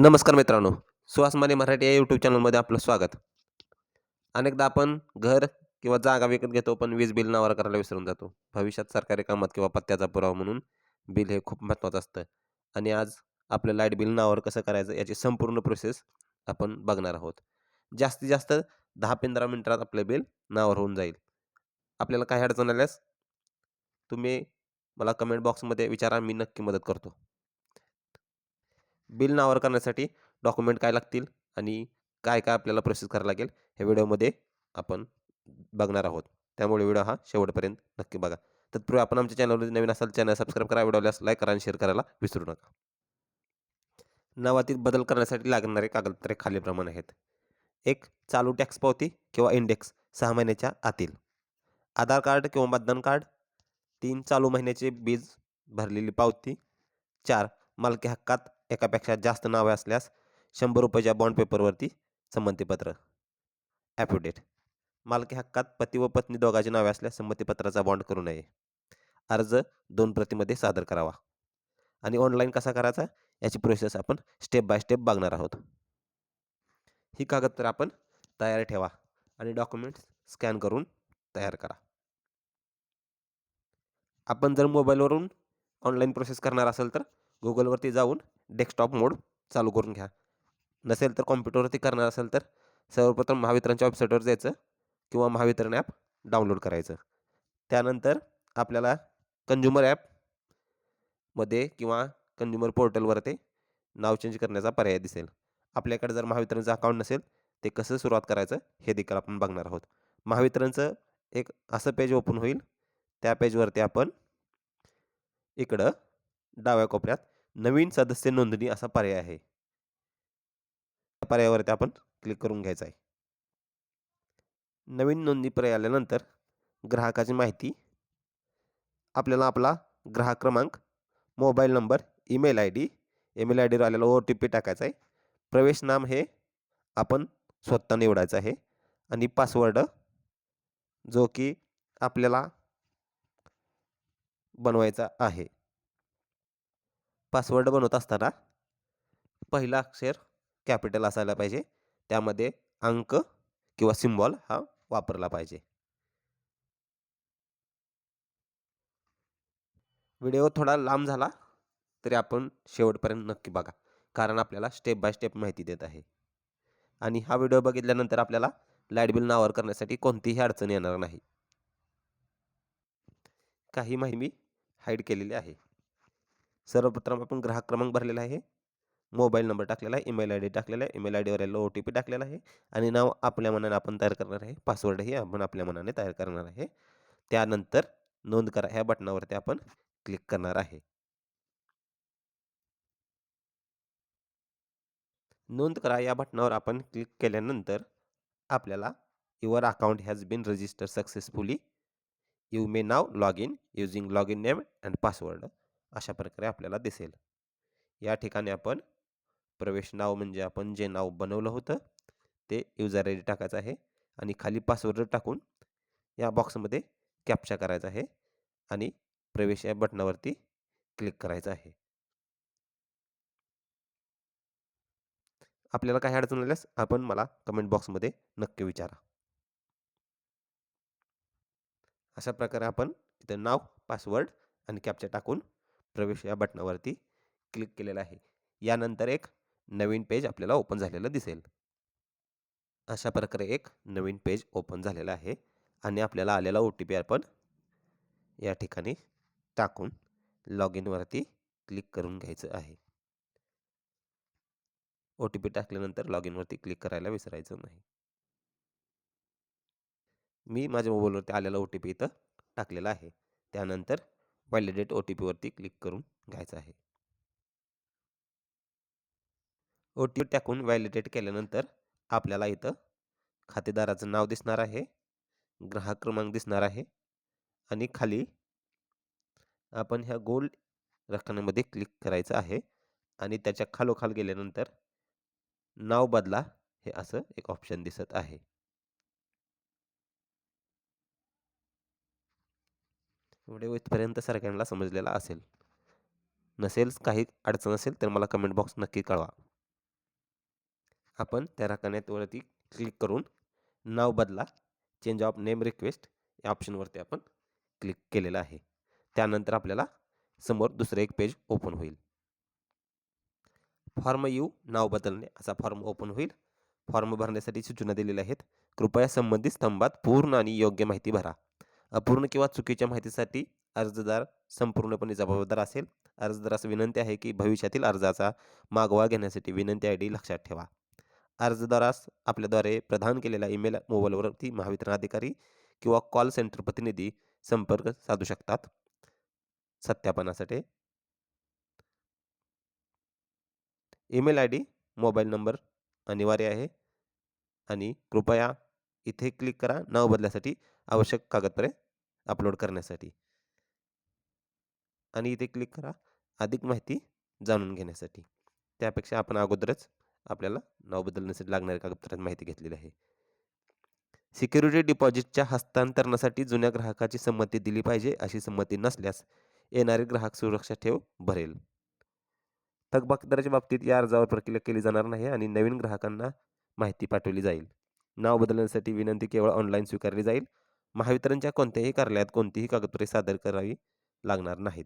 नमस्कार मित्रांनो सुहास माने मराठी या यूट्यूब चॅनलमध्ये आपलं स्वागत. अनेकदा आपण घर किंवा जागा विकत घेतो पण वीज बिल नावावर करायला विसरून जातो. भविष्यात सरकारी कामात किंवा पत्त्याचा पुरावा म्हणून बिल हे खूप महत्त्वाचं असतं. आणि आज आपलं लाइट बिल नावावर कसं करायचं याची संपूर्ण प्रोसेस आपण बघणार आहोत. जास्तीत जास्त दहा पंधरा मिनिटात आपलं बिल नावावर होऊन जाईल. आपल्याला काही अडचण आल्यास तुम्ही मला कमेंट बॉक्समध्ये विचारा मी नक्की मदत करतो. बिल नावावर करण्यासाठी डॉक्युमेंट काय लागतील आणि काय काय आपल्याला प्रोसेस करायला लागेल हे व्हिडिओमध्ये आपण बघणार आहोत. त्यामुळे व्हिडिओ हा शेवटपर्यंत नक्की बघा. तत्पूर्वी आपण आमच्या चॅनलवर नवीन असाल चॅनल सबस्क्राईब करा व्हिडिओल्यास लाईक करा आणि शेअर करायला विसरू नका. नावातील बदल करण्यासाठी लागणारे कागदपत्रे खालीलप्रमाणे आहेत. एक चालू टॅक्स पावती किंवा इंडेक्स सहा महिन्याच्या आतील. आधार कार्ड किंवा मतदान कार्ड. तीन चालू महिन्याचे बीज भरलेली पावती. चार मालकी हक्कात एकापेक्षा जास्त नावे असल्यास शंभर रुपयाच्या बॉन्ड पेपरवरती संमतीपत्र. ॲफिडेट मालकी हक्कात पती व पत्नी दोघांची नावे असल्यास संमतीपत्राचा बॉन्ड करू नये. अर्ज दोन प्रतिमध्ये सादर करावा. आणि ऑनलाईन कसा करायचा? याची प्रोसेस आपण स्टेप बाय स्टेप बघणार आहोत. ही कागदपत्र आपण तयार ठेवा आणि डॉक्युमेंट्स स्कॅन करून तयार करा. आपण जर मोबाईलवरून ऑनलाईन प्रोसेस करणार असेल तर गुगलवरती जाऊन डेस्कटॉप मोड चालू करून घ्या. नसेल तर कॉम्प्युटरवरती करणार असेल तर सर्वप्रथम महावितरणच्या वेबसाईटवर जायचं किंवा महावितरण ॲप डाउनलोड करायचं. त्यानंतर आपल्याला कंज्युमर ॲपमध्ये किंवा कंज्युमर पोर्टलवर ते नाव चेंज करण्याचा पर्याय दिसेल. आपल्याकडे जर महावितरणचं अकाउंट नसेल ते कसं सुरुवात करायचं हे देखील आपण बघणार आहोत. महावितरणचं एक असं पेज ओपन होईल. त्या पेजवरती आपण इकडं डाव्या कोपऱ्यात नवीन सदस्य नोंदणी असा पर्याय आहे. त्या पर्यायावरती आपण क्लिक करून घ्यायचं आहे. नवीन नोंदणी पर्याय आल्यानंतर ग्राहकाची माहिती आपल्याला आपला ग्राहक क्रमांक mobile number email I D email I डीवर आलेला ओ टी पी टाकायचा आहे. प्रवेश नाम हे आपण स्वतः निवडायचं आहे आणि पासवर्ड जो की आपल्याला बनवायचा आहे. पासवर्ड बनवत असताना पहिला अक्षर कॅपिटल असायला पाहिजे. त्यामध्ये अंक किंवा सिम्बॉल हा वापरला पाहिजे. व्हिडिओ थोडा लांब झाला तरी आपण शेवटपर्यंत नक्की बघा कारण आपल्याला स्टेप बाय स्टेप माहिती देत आहे. आणि हा व्हिडिओ बघितल्यानंतर आपल्याला लाइट बिल नावावर करण्यासाठी कोणतीही अडचण येणार नाही. काही माहिती हाईड केलेली आहे. सर्वप्रथम आपण ग्राहक क्रमांक भरलेला आहे. मोबाईल नंबर टाकलेला आहे ईमेल आय डी टाकलेला आहे ईमेल आय डीवर यायला ओ टी पी टाकलेला आहे आणि नाव आपल्या मनाने आपण तयार करणार आहे. पासवर्डही आपण आपल्या मनाने तयार करणार आहे. त्यानंतर नोंद करा ह्या बटनावरती आपण क्लिक करणार आहे. नोंद करा या बटनावर आपण क्लिक केल्यानंतर आपल्याला your account has been register successfully. You may now log in using log in name and password. अशा प्रकारे आपल्याला दिसेल. या ठिकाणी आपण प्रवेश नाव म्हणजे आपण जे नाव बनवलं होतं ते युजर आय डी टाकायचं आहे आणि खाली पासवर्ड टाकून या बॉक्समध्ये कॅप्चा करायचा आहे आणि प्रवेश या बटनावरती क्लिक करायचं आहे. आपल्याला काही अडचण आल्यास आपण मला कमेंट बॉक्समध्ये नक्की विचारा. अशा प्रकारे आपण इथं नाव पासवर्ड आणि कॅप्चा टाकून प्रवेश या बटनावरती क्लिक केलेलं आहे. यानंतर एक नवीन पेज आपल्याला ओपन झालेलं दिसेल. अशा प्रकारे एक नवीन पेज ओपन झालेला आहे आणि आपल्याला आलेला ओ टी पी आपण या ठिकाणी टाकून लॉग इनवरती क्लिक करून घ्यायचं आहे. ओ टी पी टाकल्यानंतर लॉग इनवरती क्लिक करायला विसरायचं नाही. मी माझ्या मोबाईलवरती आलेला ओ टी पी इथं टाकलेला आहे. त्यानंतर व्हॅलिडेट ओ टी पीवरती क्लिक करून घ्यायचं आहे. ओ टी पी टाकून व्हॅलिडेट केल्यानंतर आपल्याला इथं खातेदाराचं नाव दिसणार आहे ग्राहक क्रमांक दिसणार आहे आणि खाली आपण ह्या गोल्ड रकान्यामध्ये क्लिक करायचं आहे आणि त्याच्या खालोखाल गेल्यानंतर नाव बदला हे असं एक ऑप्शन दिसत आहे. व्हिडिओ इथपर्यंत सगळ्यांना समजलेला असेल. नसेल काही अडचण असेल तर मला कमेंट बॉक्स नक्की कळवा. आपण त्या राखण्यावरती क्लिक करून नाव बदला. चेंज ऑफ नेम रिक्वेस्ट या ऑप्शनवरती आपण क्लिक केलेलं आहे. त्यानंतर आपल्याला समोर दुसरं एक पेज ओपन होईल. फॉर्म यू नाव बदलणे असा फॉर्म ओपन होईल. फॉर्म भरण्यासाठी सूचना दिलेल्या आहेत. कृपया संबंधित स्तंभात पूर्ण आणि योग्य माहिती भरा. अपूर्ण किंवा चुकीच्या माहितीसाठी अर्जदार संपूर्णपणे जबाबदार असेल. अर्जदारास विनंती आहे की भविष्यातील अर्जाचा मागोवा घेण्यासाठी विनंती आय डी लक्षात ठेवा. अर्जदारास आपल्याद्वारे प्रदान केलेल्या ईमेल मोबाईलवरती महावितरण अधिकारी किंवा कॉल सेंटर प्रतिनिधी संपर्क साधू शकतात. सत्यापनासाठी. Email I D mobile number अनिवार्य आहे. आणि कृपया इथे क्लिक करा नाव बदल्यासाठी आवश्यक कागदपत्रे अपलोड करण्यासाठी. आणि इथे क्लिक करा अधिक माहिती जाणून घेण्यासाठी. त्यापेक्षा आपण अगोदरच आपल्याला नाव बदलण्यासाठी लागणाऱ्या कागदपत्रात माहिती घेतलेली आहे. सिक्युरिटी डिपॉझिटच्या हस्तांतरणासाठी जुन्या ग्राहकाची संमती दिली पाहिजे अशी संमती नसल्यास येणारे ग्राहक सुरक्षा ठेव भरेल. थकबाकीदाराच्या बाबतीत या अर्जावर प्रक्रिया केली जाणार नाही आणि नवीन ग्राहकांना माहिती पाठवली जाईल. नाव बदलण्यासाठी विनंती केवळ ऑनलाईन स्वीकारली जाईल. महावितरणच्या कोणत्याही कार्यालयात कोणतीही कागदपत्रे सादर करावी लागणार नाहीत.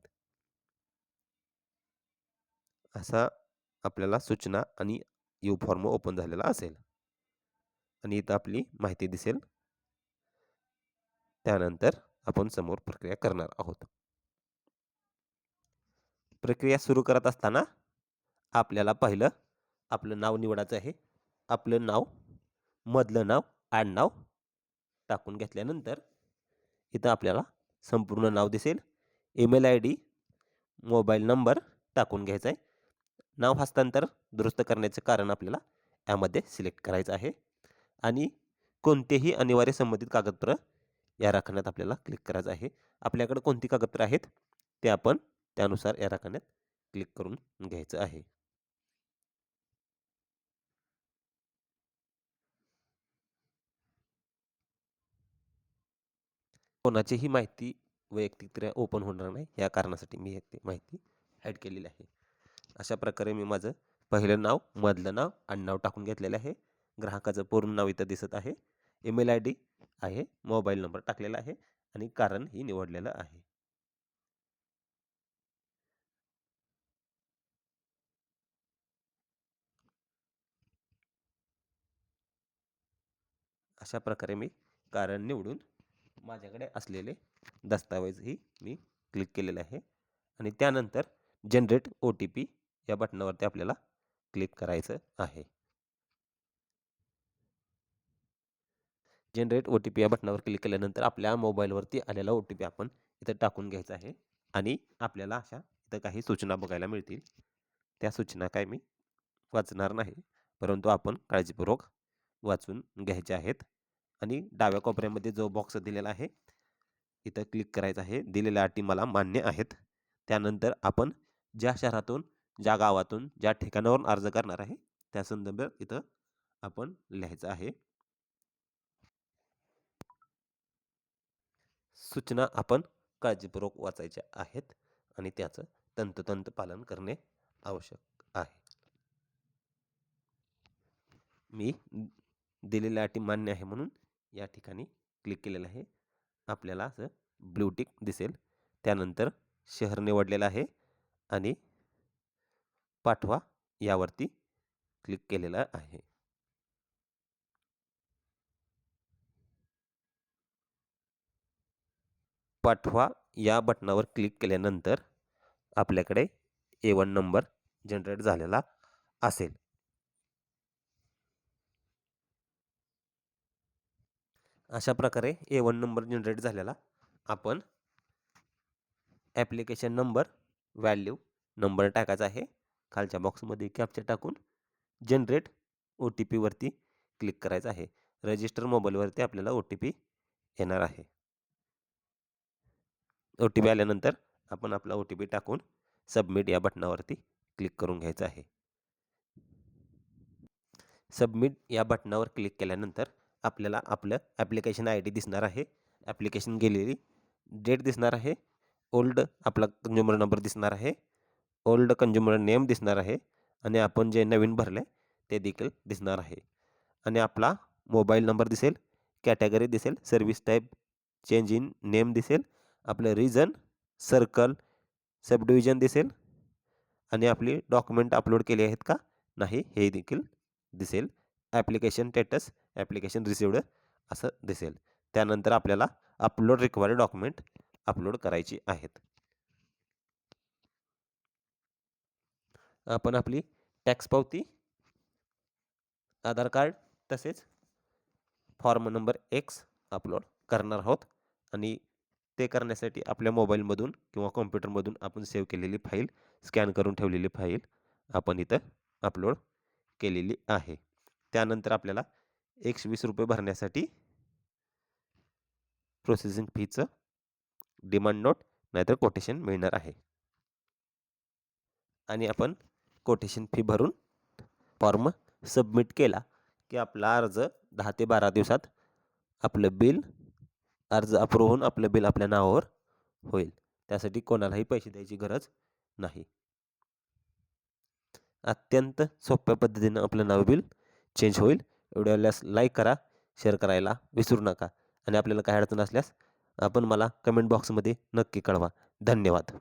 असा आपल्याला सूचना आणि यू फॉर्म ओपन झालेला असेल. आणि इथं आपली माहिती दिसेल. त्यानंतर आपण समोर प्रक्रिया करणार आहोत. प्रक्रिया सुरू करत असताना आपल्याला पहिलं आपलं नाव निवडायचं आहे. आपलं नाव मधलं नाव आडनाव टाकून घेतल्यानंतर इथं आपल्याला संपूर्ण नाव दिसेल. Email I D mobile number टाकून घ्यायचा आहे. नाव हस्तांतर दुरुस्त करण्याचं कारण आपल्याला यामध्ये सिलेक्ट करायचं आहे. आणि कोणतेही अनिवार्य संबंधित कागदपत्र या राखण्यात आपल्याला क्लिक करायचं आहे. आपल्याकडे कोणती कागदपत्रं आहेत ते आपण त्यानुसार या राखण्यात क्लिक करून घ्यायचं आहे. कोणाचीही माहिती वैयक्तिकरित्या ओपन होणार नाही या कारणासाठी मी ती माहिती ॲड केलेली आहे. अशा प्रकारे मी माझं पहिलं नाव मधलं नाव आडनाव टाकून घेतलेलं आहे. ग्राहकाचं पूर्ण नाव इथं दिसत आहे. ईमेल आय डी आहे मोबाईल नंबर टाकलेला आहे आणि कारण ही निवडलेलं आहे. अशा प्रकारे मी कारण निवडून माझ्याकडे असलेले दस्तावेजही मी क्लिक केलेले आहे. आणि त्यानंतर जनरेट ओ टी पी या बटनावरती आपल्याला क्लिक करायचं आहे. जनरेट ओ टी पी या बटनावर क्लिक केल्यानंतर आपल्या मोबाईलवरती आलेला ओ टी पी आपण इथं टाकून घ्यायचा आहे. आणि आपल्याला अशा इथं काही सूचना बघायला मिळतील. त्या सूचना काय मी वाचणार नाही. परंतु आपण काळजीपूर्वक वाचून घ्यायच्या आहेत. आणि डाव्या कोपऱ्यामध्ये जो बॉक्स दिलेला आहे इथं क्लिक करायचं आहे. दिलेल्या अटी मला मान्य आहेत. त्यानंतर आपण ज्या शहरातून ज्या गावातून ज्या ठिकाणावरून अर्ज करणार आहे त्या संदर्भात इथं आपण लिहायचं आहे. सूचना आपण काळजीपूर्वक वाचायच्या आहेत आणि त्याचं तंतोतंत पालन करणे आवश्यक आहे. मी दिलेल्या अटी मान्य आहे म्हणून या ठिकाणी क्लिक केलेलं आहे. आपल्याला असं ब्ल्यूटिक दिसेल. त्यानंतर शहर निवडलेलं आहे आणि पाठवा यावरती क्लिक केलेलं आहे. पाठवा या बटनावर क्लिक केल्यानंतर आपल्याकडे ए वन नंबर जनरेट झालेला असेल. अशा प्रकारे ए वन नंबर जनरेट झालेला आपण ॲप्लिकेशन नंबर व्हॅल्यू नंबर टाकायचा आहे. खालच्या बॉक्समध्ये कॅप्चर टाकून जनरेट ओ टी पीवरती क्लिक करायचं आहे. रजिस्टर मोबाईलवरती आपल्याला ओ टी पी येणार आहे. ओ टी पी आल्यानंतर आपण आपला ओ टी पी टाकून सबमिट या बटनावरती क्लिक करून घ्यायचं आहे. सबमिट या बटनावर क्लिक केल्यानंतर आपल्याला आपलं ॲप्लिकेशन आय डी दिसणार आहे. ॲप्लिकेशन गेलेली डेट दिसणार आहे. ओल्ड आपला कंज्युमर नंबर दिसणार आहे. ओल्ड कंज्युमर नेम दिसणार आहे. आणि आपण जे नवीन भरले ते देखील दिसणार आहे. आणि आपला मोबाईल नंबर दिसेल कॅटेगरी दिसेल service type change in name दिसेल आपलं रिजन सर्कल सब डिव्हिजन दिसेल. आणि आपली डॉक्युमेंट अपलोड केली आहेत का? नाही हे देखील दिसेल. ॲप्लिकेशन स्टेटस ॲप्लिकेशन रिसिवड असं दिसेल. त्यानंतर आपल्याला अपलोड रिक्वायर्ड डॉक्युमेंट अपलोड करायची आहेत. आपण आपली टॅक्स पावती आधार कार्ड तसेच फॉर्म नंबर एक्स अपलोड करणार आहोत. आणि ते करण्यासाठी आपल्या मोबाईलमधून किंवा कॉम्प्युटरमधून आपण सेव्ह केलेली फाईल स्कॅन करून ठेवलेली फाईल आपण इथं अपलोड केलेली आहे. त्यानंतर आपल्याला एकशे वीस रुपये भरण्यासाठी प्रोसेसिंग फीचं डिमांड नोट नाहीतर कोटेशन मिळणार आहे. आणि आपण कोटेशन फी भरून फॉर्म सबमिट केला की आपला अर्ज दहा ते बारा दिवसात आपलं बिल अर्ज अप्रूव्ह होऊन आपलं बिल आपल्या नावावर होईल. त्यासाठी कोणालाही पैसे द्यायची गरज नाही. अत्यंत सोप्या पद्धतीनं आपलं नाव बिल चेंज होईल. व्हिडिओला लाईक करा शेअर करायला विसरू नका. आणि आपल्याला काय अडचण असल्यास आपण मला कमेंट बॉक्समध्ये नक्की कळवा. धन्यवाद.